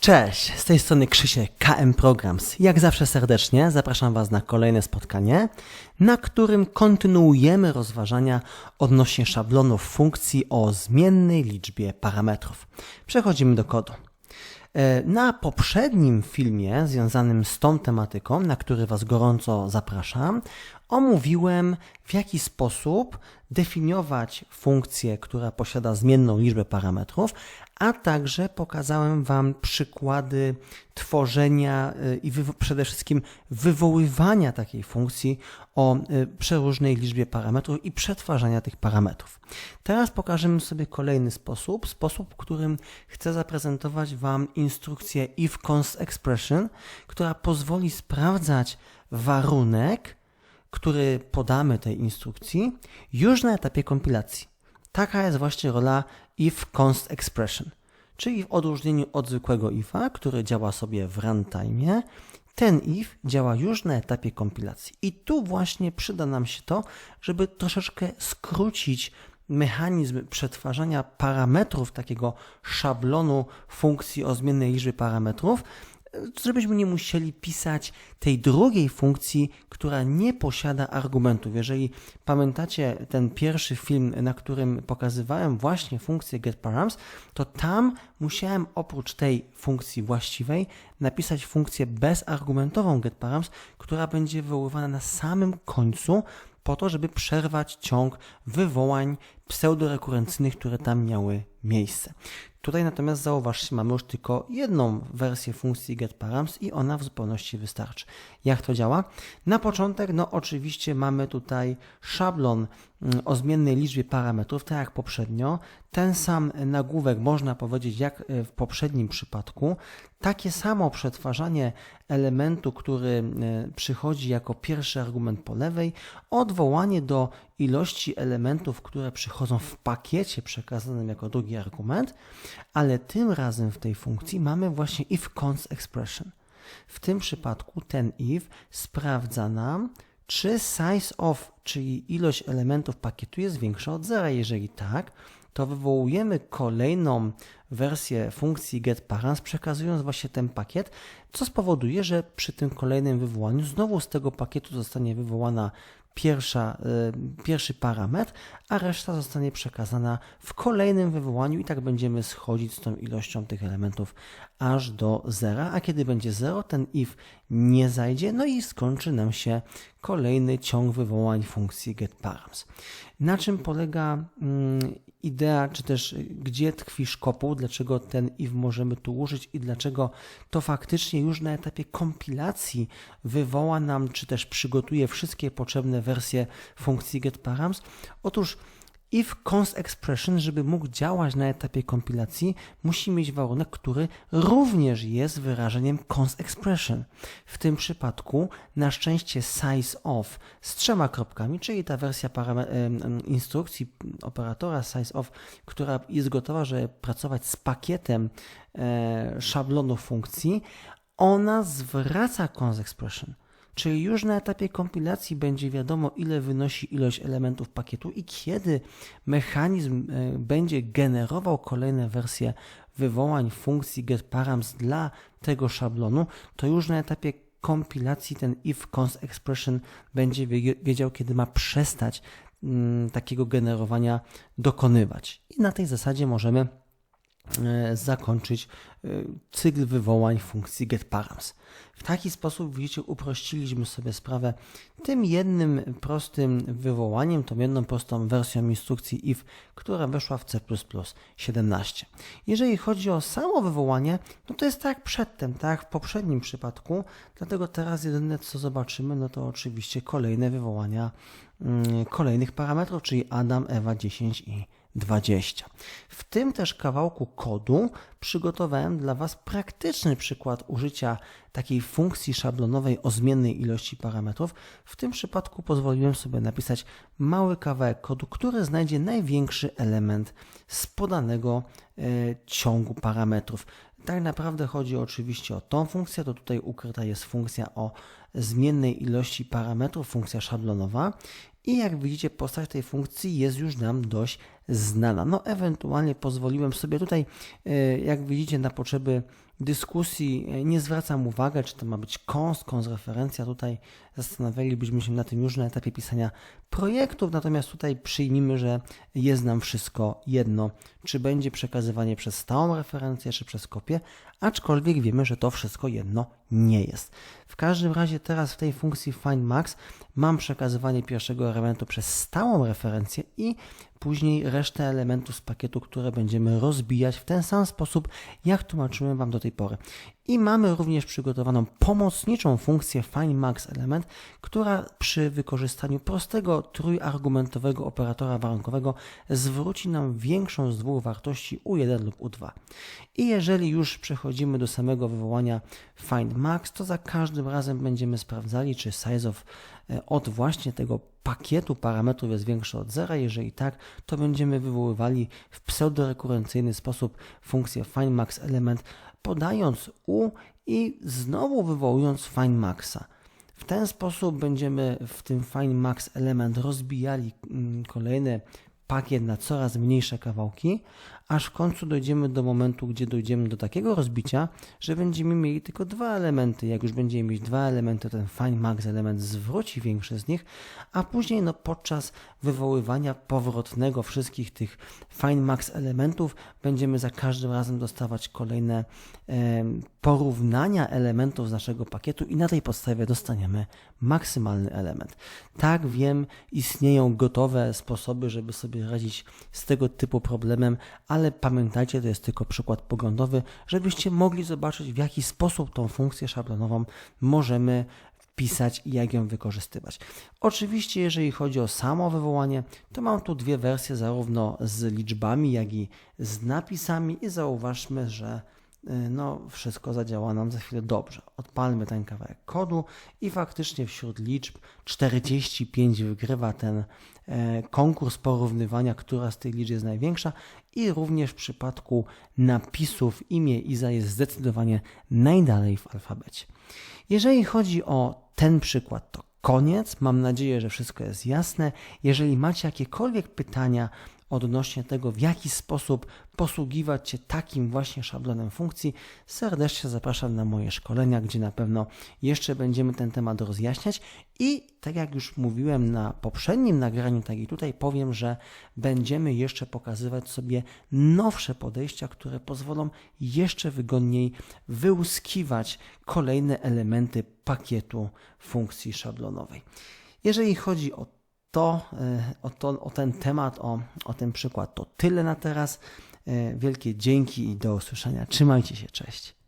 Cześć, z tej strony Krzysiek KM Programs. Jak zawsze serdecznie zapraszam Was na kolejne spotkanie, na którym kontynuujemy rozważania odnośnie szablonów funkcji o zmiennej liczbie parametrów. Przechodzimy do kodu. E, na poprzednim filmie związanym z tą tematyką, na który Was gorąco zapraszam, omówiłem w jaki sposób definiować funkcję, która posiada zmienną liczbę parametrów, a także pokazałem Wam przykłady tworzenia y, i przede wszystkim wywoływania takiej funkcji o y, przeróżnej liczbie parametrów i przetwarzania tych parametrów. Teraz pokażemy sobie kolejny sposób, sposób, w którym chcę zaprezentować Wam instrukcję if const expression, która pozwoli sprawdzać warunek, który podamy tej instrukcji już na etapie kompilacji. Taka jest właśnie rola if const expression. Czyli w odróżnieniu od zwykłego ifa, który działa sobie w runtime, ten if działa już na etapie kompilacji. I tu właśnie przyda nam się to, żeby troszeczkę skrócić mechanizm przetwarzania parametrów takiego szablonu funkcji o zmiennej liczbie parametrów żebyśmy nie musieli pisać tej drugiej funkcji, która nie posiada argumentów. Jeżeli pamiętacie ten pierwszy film, na którym pokazywałem właśnie funkcję getParams, to tam musiałem oprócz tej funkcji właściwej napisać funkcję bezargumentową getParams, która będzie wywoływana na samym końcu po to, żeby przerwać ciąg wywołań pseudorekurrencyjnych, które tam miały miejsce. Tutaj natomiast zauważcie, mamy już tylko jedną wersję funkcji getParams i ona w zupełności wystarczy. Jak to działa? Na początek, no oczywiście mamy tutaj szablon mm, o zmiennej liczbie parametrów, tak jak poprzednio. Ten sam nagłówek można powiedzieć jak e, w poprzednim przypadku. Takie samo przetwarzanie elementu, który e, przychodzi jako pierwszy argument po lewej, odwołanie do ilości elementów, które przychodzą w pakiecie przekazanym jako drugi argument, ale tym razem w tej funkcji mamy właśnie if const expression. W tym przypadku ten if sprawdza nam, czy size of, czyli ilość elementów pakietu jest większa od zera. Jeżeli tak, to wywołujemy kolejną wersję funkcji getParents, przekazując właśnie ten pakiet, co spowoduje, że przy tym kolejnym wywołaniu znowu z tego pakietu zostanie wywołana pierwsza, y, pierwszy parametr, a reszta zostanie przekazana w kolejnym wywołaniu i tak będziemy schodzić z tą ilością tych elementów aż do zera, a kiedy będzie 0, ten if nie zajdzie, no i skończy nam się kolejny ciąg wywołań funkcji getParams. Na czym polega mm, idea, czy też gdzie tkwi szkopuł, dlaczego ten if możemy tu użyć i dlaczego to faktycznie już na etapie kompilacji wywoła nam, czy też przygotuje wszystkie potrzebne wersje funkcji getParams. Otóż If const expression, żeby mógł działać na etapie kompilacji, musi mieć warunek, który również jest wyrażeniem const expression. W tym przypadku na szczęście size of z trzema kropkami, czyli ta wersja instrukcji operatora size of, która jest gotowa, żeby pracować z pakietem e, szablonu funkcji, ona zwraca const expression. Czyli już na etapie kompilacji będzie wiadomo, ile wynosi ilość elementów pakietu i kiedy mechanizm e, będzie generował kolejne wersje wywołań funkcji getParams dla tego szablonu, to już na etapie kompilacji ten if const expression będzie wiedział, kiedy ma przestać mm, takiego generowania dokonywać. I na tej zasadzie możemy zakończyć e, cykl wywołań funkcji getParams. W taki sposób, widzicie, uprościliśmy sobie sprawę tym jednym prostym wywołaniem, tą jedną prostą wersją instrukcji if, która weszła w C++ 17. Jeżeli chodzi o samo wywołanie, no to jest tak jak przedtem, tak w poprzednim przypadku, dlatego teraz jedyne co zobaczymy, no to oczywiście kolejne wywołania mm, kolejnych parametrów, czyli Adam, Ewa 10 i 20. W tym też kawałku kodu przygotowałem dla Was praktyczny przykład użycia takiej funkcji szablonowej o zmiennej ilości parametrów. W tym przypadku pozwoliłem sobie napisać mały kawałek kodu, który znajdzie największy element z podanego e, ciągu parametrów. Tak naprawdę chodzi oczywiście o tą funkcję, to tutaj ukryta jest funkcja o zmiennej ilości parametrów, funkcja szablonowa i jak widzicie postać tej funkcji jest już nam dość znana. No, ewentualnie pozwoliłem sobie tutaj, e, jak widzicie, na potrzeby dyskusji e, nie zwracam uwagi, czy to ma być konst, kons referencja. Tutaj zastanawialibyśmy się na tym już na etapie pisania projektów, natomiast tutaj przyjmijmy, że jest nam wszystko jedno, czy będzie przekazywanie przez stałą referencję, czy przez kopię, aczkolwiek wiemy, że to wszystko jedno nie jest. W każdym razie teraz w tej funkcji find max mam przekazywanie pierwszego elementu przez stałą referencję i później resztę elementów z pakietu, które będziemy rozbijać w ten sam sposób, jak tłumaczyłem Wam do tej pory. I mamy również przygotowaną pomocniczą funkcję findMax element, która przy wykorzystaniu prostego trójargumentowego operatora warunkowego zwróci nam większą z dwóch wartości U1 lub U2. I jeżeli już przechodzimy do samego wywołania findMax, to za każdym razem będziemy sprawdzali, czy size of e, od właśnie tego pakietu parametrów jest większy od zera. Jeżeli tak, to będziemy wywoływali w pseudorekurencyjny sposób funkcję findMax element podając u i znowu wywołując findmaxa. W ten sposób będziemy w tym findmax element rozbijali mm, kolejne pakiet na coraz mniejsze kawałki, aż w końcu dojdziemy do momentu, gdzie dojdziemy do takiego rozbicia, że będziemy mieli tylko dwa elementy. Jak już będziemy mieć dwa elementy, ten find max element zwróci większy z nich, a później no, podczas wywoływania powrotnego wszystkich tych find max elementów będziemy za każdym razem dostawać kolejne e, porównania elementów z naszego pakietu i na tej podstawie dostaniemy maksymalny element. Tak wiem, istnieją gotowe sposoby, żeby sobie radzić z tego typu problemem, ale ale pamiętajcie, to jest tylko przykład poglądowy, żebyście mogli zobaczyć, w jaki sposób tą funkcję szablonową możemy wpisać i jak ją wykorzystywać. Oczywiście, jeżeli chodzi o samo wywołanie, to mam tu dwie wersje, zarówno z liczbami, jak i z napisami i zauważmy, że no wszystko zadziała nam za chwilę dobrze. Odpalmy ten kawałek kodu i faktycznie wśród liczb 45 wygrywa ten e, konkurs porównywania, która z tych liczb jest największa i również w przypadku napisów imię Iza jest zdecydowanie najdalej w alfabecie. Jeżeli chodzi o ten przykład, to koniec. Mam nadzieję, że wszystko jest jasne. Jeżeli macie jakiekolwiek pytania odnośnie tego, w jaki sposób posługiwać się takim właśnie szablonem funkcji, serdecznie zapraszam na moje szkolenia, gdzie na pewno jeszcze będziemy ten temat rozjaśniać i tak jak już mówiłem na poprzednim nagraniu, tak i tutaj powiem, że będziemy jeszcze pokazywać sobie nowsze podejścia, które pozwolą jeszcze wygodniej wyłuskiwać kolejne elementy pakietu funkcji szablonowej. Jeżeli chodzi o to, e, o, to, o ten temat, o, o ten przykład to tyle na teraz. E, wielkie dzięki i do usłyszenia. Trzymajcie się, cześć.